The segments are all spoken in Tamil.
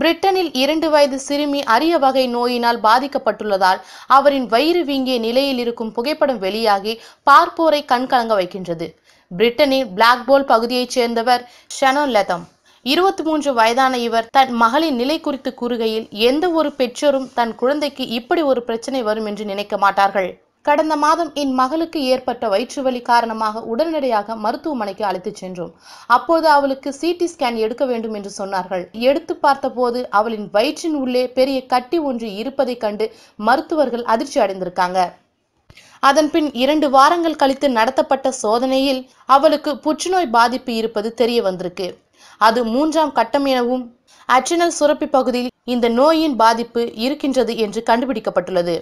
பிரிட்டனில் இரண்டு வயது சிறுமி அரிய வகை நோயினால் பாதிக்கப்பட்டுள்ளதால் அவரின் வயிறு வீங்கிய நிலையில் இருக்கும் புகைப்படம் வெளியாகி பார்ப்போரை கண்கலங்க வைக்கின்றது. பிரிட்டனின் பிளாக்போல் பகுதியைச் சேர்ந்தவர் ஷனோன் லெதம் இருபத்தி மூன்று வயதான இவர் தன் மகளின் நிலை குறித்து கூறுகையில் எந்த ஒரு பெற்றோரும் தன் குழந்தைக்கு இப்படி ஒரு பிரச்சனை வரும் என்று நினைக்க மாட்டார்கள். கடந்த மாதம் என் மகளுக்கு ஏற்பட்ட வயிற்று வலி காரணமாக உடனடியாக மருத்துவமனைக்கு அழைத்துச் சென்றோம். அப்போது அவளுக்கு சிடி ஸ்கேன் எடுக்க வேண்டும் என்று சொன்னார்கள். எடுத்து பார்த்தபோது அவளின் வயிற்றின் உள்ளே பெரிய கட்டி ஒன்று இருப்பதைக் கண்டு மருத்துவர்கள் அதிர்ச்சி அடைந்திருக்காங்க. அதன் பின் இரண்டு வாரங்கள் கழித்து நடத்தப்பட்ட சோதனையில் அவளுக்கு புற்றுநோய் பாதிப்பு இருப்பது தெரிய வந்திருக்கு. அது மூன்றாம் கட்டம் எனவும் அட்ரினல் சுரப்பி பகுதியில் இந்த நோயின் பாதிப்பு இருக்கின்றது என்று கண்டுபிடிக்கப்பட்டுள்ளது.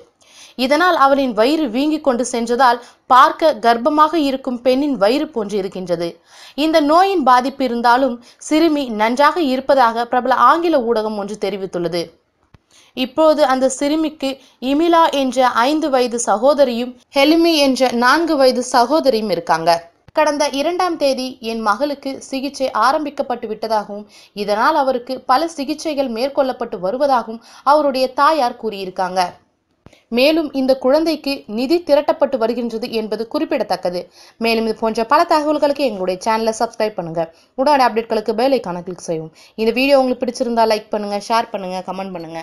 இதனால் அவளின் வயிறு வீங்கிக் கொண்டு சென்றதால் பார்க்க கர்ப்பமாக இருக்கும் பெண்ணின் வயிறு போன்று இருக்கின்றது இந்த நோயின் பாதிப்பு இருந்தாலும் சிறுமி நன்றாக இருப்பதாக பிரபல ஆங்கில ஊடகம் ஒன்று தெரிவித்துள்ளது. இப்போது அந்த சிறுமிக்கு இமிலா என்ற ஐந்து வயது சகோதரியும் ஹெலிமி என்ற நான்கு வயது சகோதரியும் இருக்காங்க. கடந்த இரண்டாம் தேதி என் மகளுக்கு சிகிச்சை ஆரம்பிக்கப்பட்டு விட்டதாகவும் இதனால் அவருக்கு பல சிகிச்சைகள் மேற்கொள்ளப்பட்டு வருவதாகவும் அவருடைய தாயார் கூறியிருக்காங்க. மேலும் இந்த குழந்தைக்கு நிதி திரட்டப்பட்டு வருகின்றது என்பது குறிப்பிடத்தக்கது. மேலும் இது போன்ற பல தகவல்களுக்கு எங்களுடைய சேனலை சப்ஸ்கிரைப் பண்ணுங்க. உடனடி அப்டேட்களுக்கு பெல் ஐக்கான கிளிக் செய்யும் இந்த வீடியோ உங்களுக்கு பிடிச்சிருந்தா லைக் பண்ணுங்க ஷேர் பண்ணுங்க கமெண்ட் பண்ணுங்க.